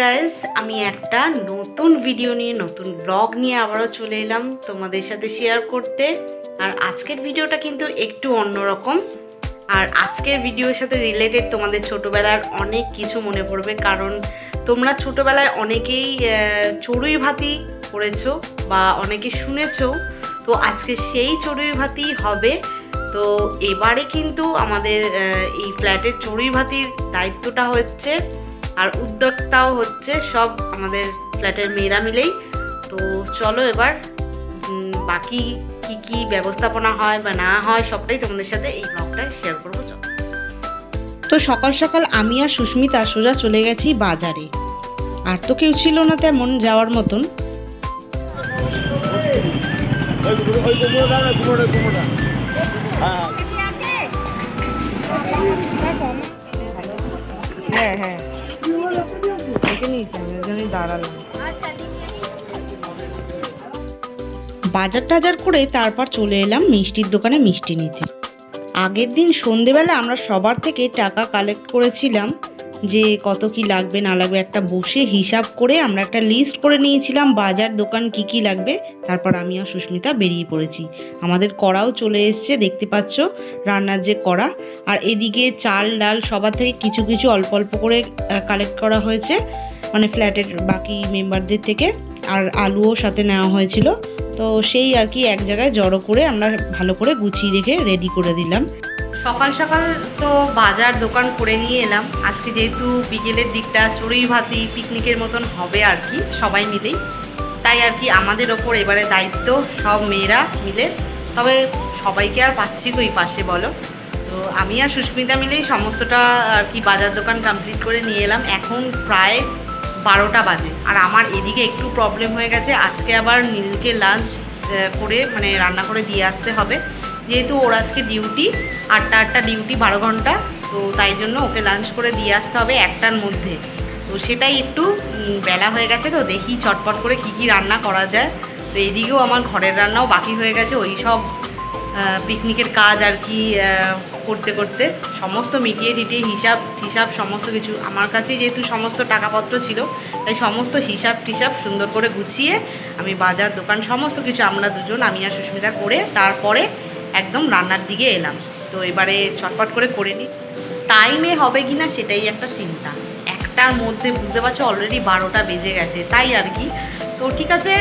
Guys আমি একটা নতুন ভিডিও নিয়ে, নতুন ব্লগ নিয়ে আবারও চলে এলাম তোমাদের সাথে শেয়ার করতে। আর আজকের ভিডিওটা কিন্তু একটু অন্যরকম। আর আজকের ভিডিওর সাথে রিলেটেড তোমাদের ছোটবেলার অনেক কিছু মনে পড়বে, কারণ তোমরা ছোটোবেলায় অনেকেই চড়ুই ভাতি পড়েছো বা অনেকে শুনেছো। তো আজকে সেই চড়ুই ভাতি হবে। তো এবারে কিন্তু আমাদের এই ফ্ল্যাটের চড়ুই ভাতির দায়িত্বটা হচ্ছে আর উদ্যোক্তাও হচ্ছে সব আমাদের ফ্ল্যাটের মেয়েরা মিলেই। তো চলো এবার বাকি কি কি ব্যবস্থাপনা হয় বা না হয় সবটাই তোমাদের সাথে এই ব্লগটায় শেয়ার করব চলো। তো সকাল সকাল আমি আর সুস্মিতা সোজা চলে গেছি বাজারে। আর তো কেউ ছিল না তেমন যাওয়ার মতন। হ্যাঁ হ্যাঁ। নিয়েছি আমি ওই জন্যই দাঁড়ালাম। বাজার টাজার করে তারপর চলে এলাম মিষ্টির দোকানে মিষ্টি নিতে। আগের দিন সন্ধেবেলা আমরা সবার থেকে টাকা কালেক্ট করেছিলাম। যে কত কি লাগবে না লাগবে একটা বসে হিসাব করে আমরা একটা লিস্ট করে নিয়েছিলাম বাজার, দোকান কি কি লাগবে। তারপর আমি আর সুস্মিতা বেরিয়ে পড়েছি। আমাদের কড়াও চলে এসছে, দেখতে পাচ্ছ? রান্নার যে কড়া। আর এদিকে চাল, ডাল সবার থেকে কিছু কিছু অল্প অল্প করে কালেক্ট করা হয়েছে। মানে ফ্ল্যাটের বাকি মেম্বারদের থেকে। আর আলুও সাথে নেওয়া হয়েছিল। তো সেই আর কি এক জায়গায় জড়ো করে আমরা ভালো করে গুছিয়ে রেখে রেডি করে দিলাম। সকাল সকাল তো বাজার দোকান করে নিয়ে এলাম। আজকে যেহেতু বিকেলের দিকটা চড়ুই ভাতি পিকনিকের মতন হবে আর কি, সবাই মিলেই। তাই আর কি আমাদের ওপর এবারে দায়িত্ব, সব মেয়েরা মিলে। তবে সবাইকে আর পাচ্ছি কই পাশে, বলো। তো আমি আর সুস্মিতা মিলেই সমস্তটা আর কি বাজার দোকান কমপ্লিট করে নিয়ে এলাম। এখন প্রায় বারোটা বাজে। আর আমার এদিকে একটু প্রবলেম হয়ে গেছে। আজকে আবার নীলকে লাঞ্চ করে মানে রান্না করে দিয়ে আসতে হবে। যেহেতু ওর আজকে ডিউটি, আটটা আটটা ডিউটি, বারো ঘণ্টা, তো তাই জন্য ওকে লাঞ্চ করে দিয়ে আসতে হবে একটার মধ্যে। তো সেটাই একটু বেলা হয়ে গেছে তো দেখি চটপট করে কি কি রান্না করা যায়। তো এদিকেও আমার ঘরের রান্নাও বাকি হয়ে গেছে, ওই সব পিকনিকের কাজ আর কি করতে করতে। সমস্ত মিটিয়ে টিটিয়ে হিসাব হিসাব সমস্ত কিছু, আমার কাছে যেহেতু সমস্ত টাকাপত্র ছিল, তাই সমস্ত হিসাব, টিসাব সুন্দর করে গুছিয়ে আমি বাজার দোকান, সমস্ত কিছু আমরা দুজন, আমি আর সুস্মিতা, করে তারপরে একদম রান্নার দিকে এলাম। তো এবারে ছটপট করে করে নিই। টাইমে হবে কি না সেটাই একটা চিন্তা। একটার মধ্যে বুঝতে পারছ অলরেডি বারোটা বেজে গেছে। তাই আর কি। তো ঠিক আছে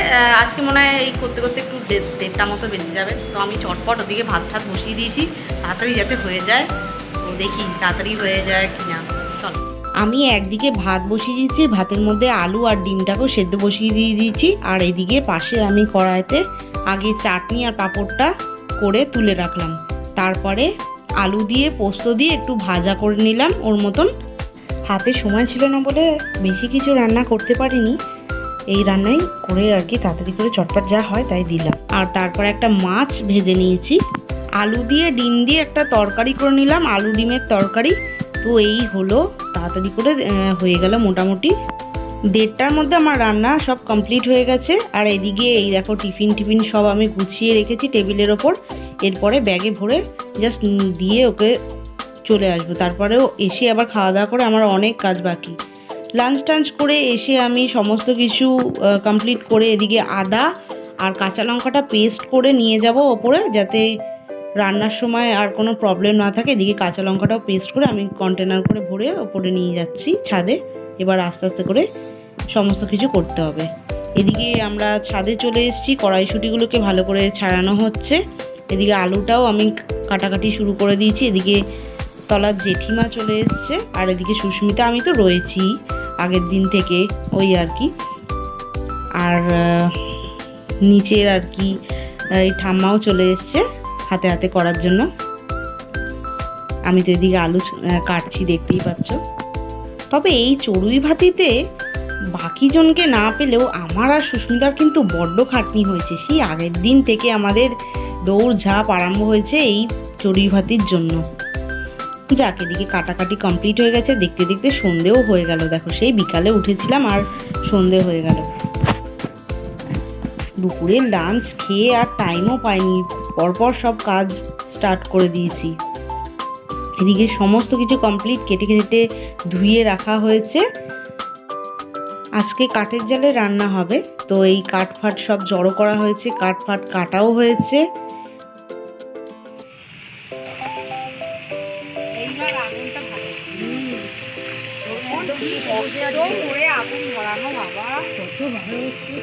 আজকে মনে হয় এই করতে করতে একটু দেড়টা মতো বেজে যাবে। তো আমি চটপট ওদিকে ভাত ঠাত বসিয়ে দিয়েছি। তাড়াতাড়ি যাতে হয়ে যায়, তো দেখি তাড়াতাড়ি হয়ে যায় কি না চলো। আমি একদিকে ভাত বসিয়ে দিয়েছি, ভাতের মধ্যে আলু আর ডিমটাকেও সেদ্ধ বসিয়ে দিয়ে দিয়েছি। আর এদিকে পাশে আমি কড়াইতে আগে চাটনি আর পাঁপড়টা করে তুলে রাখলাম। তারপরে আলু দিয়ে পোস্ত দিয়ে একটু ভাজা করে নিলাম ওর মতন। হাতে সময় ছিল না বলে বেশি কিছু রান্না করতে পারিনি। এই রান্নাই করে আর কি তাড়াতাড়ি করে চটপট যা হয় তাই দিলাম। আর তারপর একটা মাছ ভেজে নিয়েছি। আলু দিয়ে ডিম দিয়ে একটা তরকারি করে নিলাম, আলু ডিমের তরকারি। তো এই হলো তাড়াতাড়ি করে হয়ে গেল মোটামুটি। দেড়টার মধ্যে আমার রান্না সব কমপ্লিট হয়ে গেছে। আর এদিকে এই দেখো টিফিন টিফিন সব আমি গুছিয়ে রেখেছি টেবিলের ওপর। এরপরে ব্যাগে ভরে জাস্ট দিয়ে ওকে চলে আসব। তারপরেও এসে আবার খাওয়া দাওয়া করে আমার অনেক কাজ বাকি। লাঞ্চ টাঞ্চ করে এসে আমি সমস্ত কিছু কমপ্লিট করে এদিকে আদা আর কাঁচা লঙ্কাটা পেস্ট করে নিয়ে যাব ওপরে যাতে রান্নার সময় আর কোনো প্রবলেম না থাকে। এদিকে কাঁচা লঙ্কাটাও পেস্ট করে আমি কন্টেনার করে ভরে ওপরে নিয়ে যাচ্ছি ছাদে। এবার আস্তে আস্তে করে সমস্ত কিছু করতে হবে। এদিকে আমরা ছাদে চলে এসেছি, কড়াইশুটিগুলোকে ভালো করে ছাড়ানো হচ্ছে। এদিকে আলুটাও আমি কাটাকাটি শুরু করে দিয়েছি। এদিকে তলার জেঠিমা চলে এসছে আর এদিকে সুস্মিতা, আমি তো রয়েছি আগের দিন থেকে ওই আর কি। আর নিচের আর কি, এই ঠাম্মাও চলে এসছে হাতে হাতে করার জন্য। আমি তো এদিকে আলু কাটছি, দেখতেই পাচ্ছ। তবে এই চড়ুই ভাতিতে বাকি জনকে না পেলেও আমার আর সুস্মিতার কিন্তু বড্ড খাটনি হয়েছে। সেই আগের দিন থেকে আমাদের দৌড় ঝাঁপ আরম্ভ হয়েছে এই চড়ুই ভাতির জন্য। যাক, এদিকে কাটাকাটি কমপ্লিট হয়ে গেছে। দেখতে দেখতে সন্ধেও হয়ে গেল। দেখো, সেই বিকালে উঠেছিলাম আর সন্ধে হয়ে গেল। দুপুরে লাঞ্চ খেয়ে আর টাইমও পাইনি। পরপর সব কাজ স্টার্ট করে দিয়েছি। এদিকে সমস্ত কিছু কমপ্লিট কেটে কেটে ধুয়ে রাখা হয়েছে। আজকে কাঠের জালে রান্না হবে। তো এই কাঠ ফাট সব জড়ো করা হয়েছে কাঠ ফাট কাটাও হয়েছে। এইবার আগুনটা ভালো। আগুন ধরানো বাবা। কত ভালো হচ্ছে।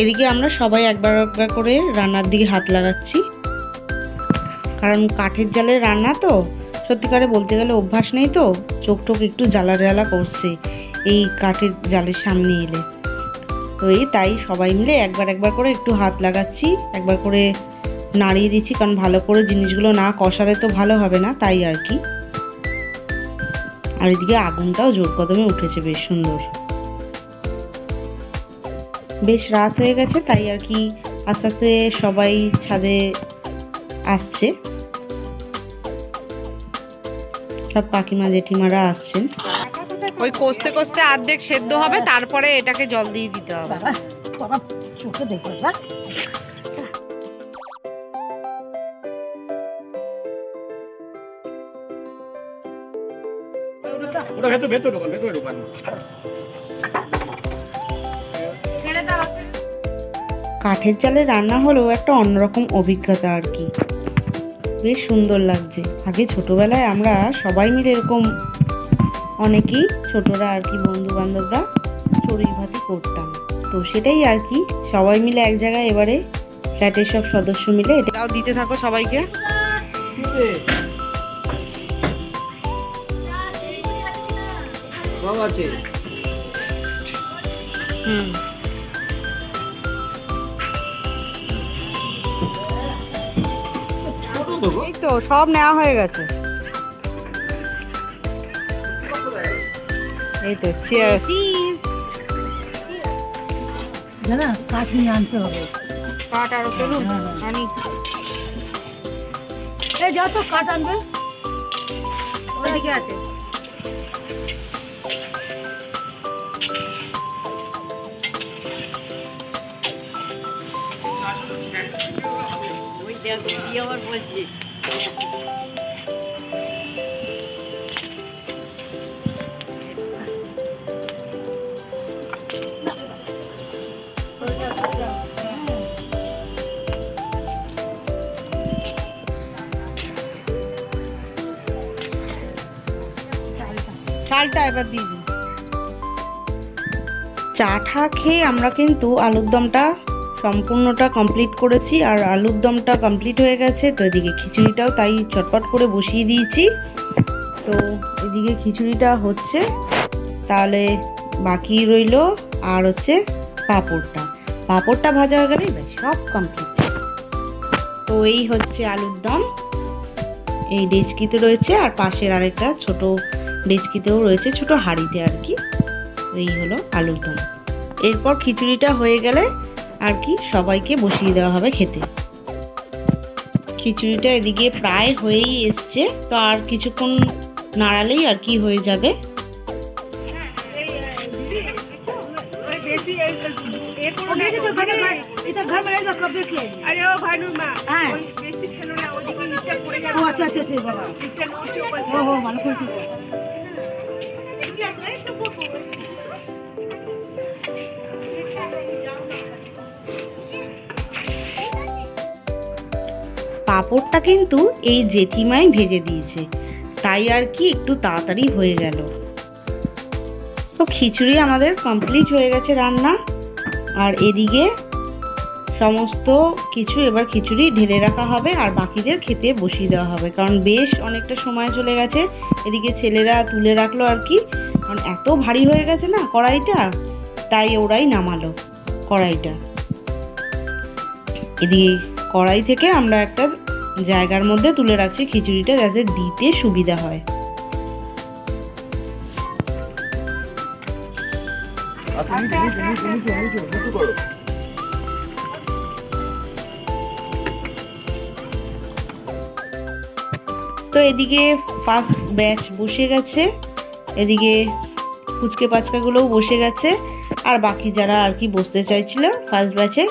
এদিকে আমরা সবাই একবার একবার করে রান্নার দিকে হাত লাগাচ্ছি। কারণ কাঠের জালে রান্না তো সত্যিকারে বলতে গেলে অভ্যাস নেই তো, চোখ টোক একটু জ্বালা জ্বালা করছে এই কাঠের জালের সামনে এলে। তো এই তাই সবাই মিলে একবার একবার করে একটু হাত লাগাচ্ছি, একবার করে নাড়িয়ে দিচ্ছি, কারণ ভালো করে জিনিসগুলো না কষালে তো ভালো হবে না, তাই আর কি। আর এদিকে আগুনটাও জোর কদমে উঠেছে বেশ সুন্দর। বেশ রাত হয়ে গেছে তাই আর কি আস্তে আস্তে সবাই ছাদে আসছে। সব কাকিমা জেঠিমারা আসছেন। ওই কষতে কষতে অর্ধেক সেদ্ধ হবে তারপরে এটাকে জল দিয়ে দিতে হবে। বাবা চোখে দেখো ওটা ভেতর ভেতর ঢোকান ভেতরে ঢোকান। কাঠের জালে রান্না হলেও একটা অন্যরকম অভিজ্ঞতা আর কি। বেশ সুন্দর লাগছে। আগে ছোটবেলায় আমরা সবাই মিলে এরকম অনেকেই ছোটরা আর কি বন্ধু বান্ধবরা চড়ুই ভাতি করতাম। তো সেটাই আর কি সবাই মিলে এক জায়গায় এবারে ফ্ল্যাটের সব সদস্য মিলে এটাও দিতে থাকো সবাইকে। সব আছে। হুম। এই তো সব নেওয়া হয়ে গেছে। এই তো চিয়ার্স জানা কাঠ নিয়ে আনতে হবে। কাট আরও চলুন হ্যাঁ। আনি। এই যাও তো কাঠ আনবে। ওইদিকে আছে। চালটা এবার দিয়ে চা ঠা খেয়ে আমরা কিন্তু আলুর দমটা সম্পূর্ণটা কমপ্লিট করেছি আর আলুর দমটা কমপ্লিট হয়ে গেছে। তো এদিকে খিচুড়িটাও তাই চটপট করে বসিয়ে দিয়েছি। তো এদিকে খিচুড়িটা হচ্ছে, তাহলে বাকি রইল আর হচ্ছে পাঁপড়টা। পাঁপড়টা ভাজা হয়ে ব্যাস সব কমপ্লিট তো এই হচ্ছে আলুর দম। এই ডেচকিতে রয়েছে আর পাশের আরেকটা ছোট ডেচকিতেও রয়েছে ছোট হাঁড়িতে আর কি। এই হলো আলুর দম। এরপর খিচুড়িটা হয়ে গেলে আর কি সবাইকে বসিয়ে দেওয়া হবে খেতে। খিচুড়িটা এদিকে প্রায় হয়েই এসছে তো আর কিছুক্ষণ নাড়ালেই আর কি হয়ে যাবে। আচ্ছা, আচ্ছা আচ্ছা বাবা। ও ভালো করছি। পাঁপড়টা কিন্তু এই জেঠিমাই ভেজে দিয়েছে। তাই আর কি একটু তাড়াতাড়ি হয়ে গেল। তো খিচুড়ি আমাদের কমপ্লিট হয়ে গেছে রান্না। আর এদিকে সমস্ত কিছু এবার খিচুড়ি ঢেলে রাখা হবে আর বাকিদের খেতে বসিয়ে দেওয়া হবে। কারণ বেশ অনেকটা সময় চলে গেছে। এদিকে ছেলেরা তুলে রাখল আর কি। কারণ এত ভারী হয়ে গেছে না কড়াইটা, তাই ওরাই নামালো কড়াইটা। এদিকে কড়াই থেকে আমরা একটা জায়গার মধ্যে তুলে রাখছি খিচুড়িটা যাতে দিতে সুবিধা হয়। তো এদিকে ফার্স্ট ব্যাচ বসে গেছে এদিকে ফুচকে পাচকাগুলোও বসে গেছে আর বাকি যারা আর কি বসতে চাইছিল ফার্স্ট ব্যাচে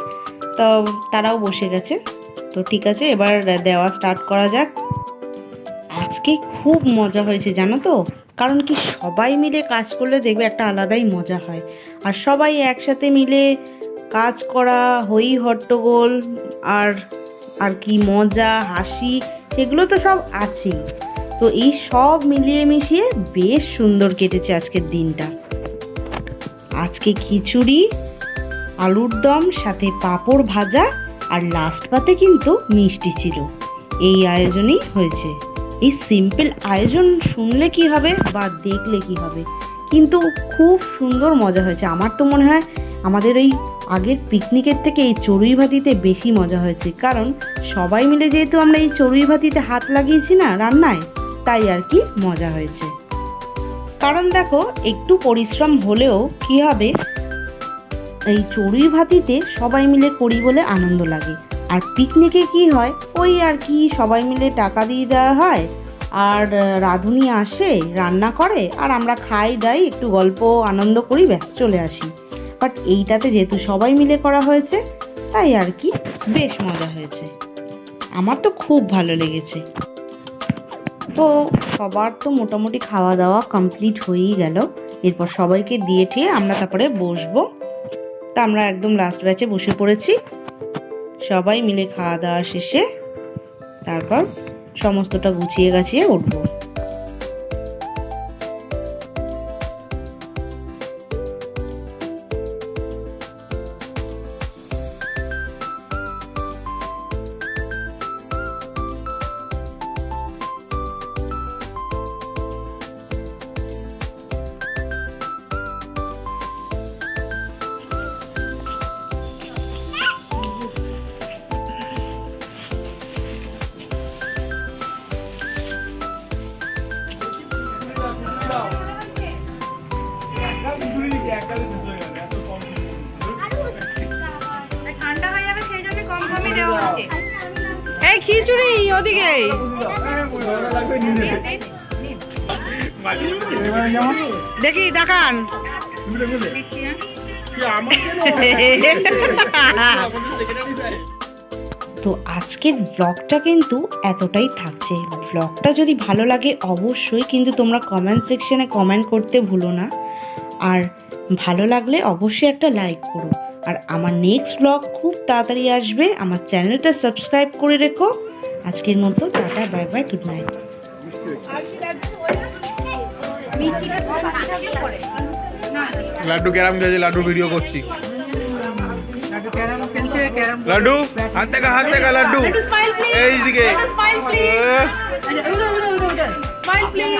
তো তারাও বসে গেছে। তো ঠিক আছে, এবার দেওয়া স্টার্ট করা যাক। আজকে খুব মজা হয়েছে, জানো তো? কারণ কি সবাই মিলে কাজ করলে দেখবে একটা আলাদাই মজা হয়। আর সবাই একসাথে মিলে কাজ করা, হই হট্টগোল, আর আর কি মজা, হাসি, সেগুলো তো সব আছেই। তো এই সব মিলিয়ে মিশিয়ে বেশ সুন্দর কেটেছে আজকের দিনটা। আজকে খিচুড়ি আলুর দম, সাথে পাঁপড় ভাজা আর লাস্ট পাতে কিন্তু মিষ্টি ছিল। এই আয়োজনই হয়েছে। এই সিম্পল আয়োজন শুনলে কি হবে বা দেখলে কি হবে? কিন্তু খুব সুন্দর মজা হয়েছে। আমার তো মনে হয় আমাদের ওই আগের পিকনিকের থেকে এই চড়ুই ভাতিতে বেশি মজা হয়েছে। কারণ সবাই মিলে যেহেতু আমরা এই চড়ুই ভাতিতে হাত লাগিয়েছি না রান্নায়, তাই আর কি মজা হয়েছে। কারণ দেখো, একটু পরিশ্রম হলেও কি হবে? এই চড়ুই ভাতিতে সবাই মিলে করি বলে আনন্দ লাগে। আর পিকনিকে কি হয়? ওই আর কি সবাই মিলে টাকা দিয়ে দেওয়া হয়। আর রাঁধুনি আসে, রান্না করে, আর আমরা খাই, দাই, একটু গল্প, আনন্দ করি, ব্যাস চলে আসি। বাট এইটাতে যেহেতু সবাই মিলে করা হয়েছে, তাই আর কি বেশ মজা হয়েছে। আমার তো খুব ভালো লেগেছে। তো সবার তো মোটামুটি খাওয়া দাওয়া কমপ্লিট হয়েই গেল। এরপর সবাইকে দিয়ে ঠিয়ে আমরা তারপরে বসবো। তা আমরা একদম লাস্ট ব্যাচে বসে পড়েছি। সবাই মিলে খাওয়া দাওয়া শেষে তারপর সমস্তটা গুছিয়ে গাছিয়ে উঠবো। খিচুড়ি ওদিকে। দেখি, দেখান। তো আজকের ব্লগটা কিন্তু এতটাই থাকছে। ব্লগটা যদি ভালো লাগে, অবশ্যই কিন্তু তোমরা কমেন্ট সেকশনে কমেন্ট করতে ভুলো না। আর ভালো লাগলে অবশ্যই একটা লাইক করো। আর আমার নেক্সট ব্লগ খুব তাড়াতাড়ি আসবে। আমার চ্যানেলটা সাবস্ক্রাইব করে রেখো। আজকের মতো tata bye bye good night Laddu carom খেয়েছে লাড্ডু ভিডিও করছি। লাড্ডু হাত থেকে হাত থেকে লাড্ডু। এই দিকে। Smile please smile please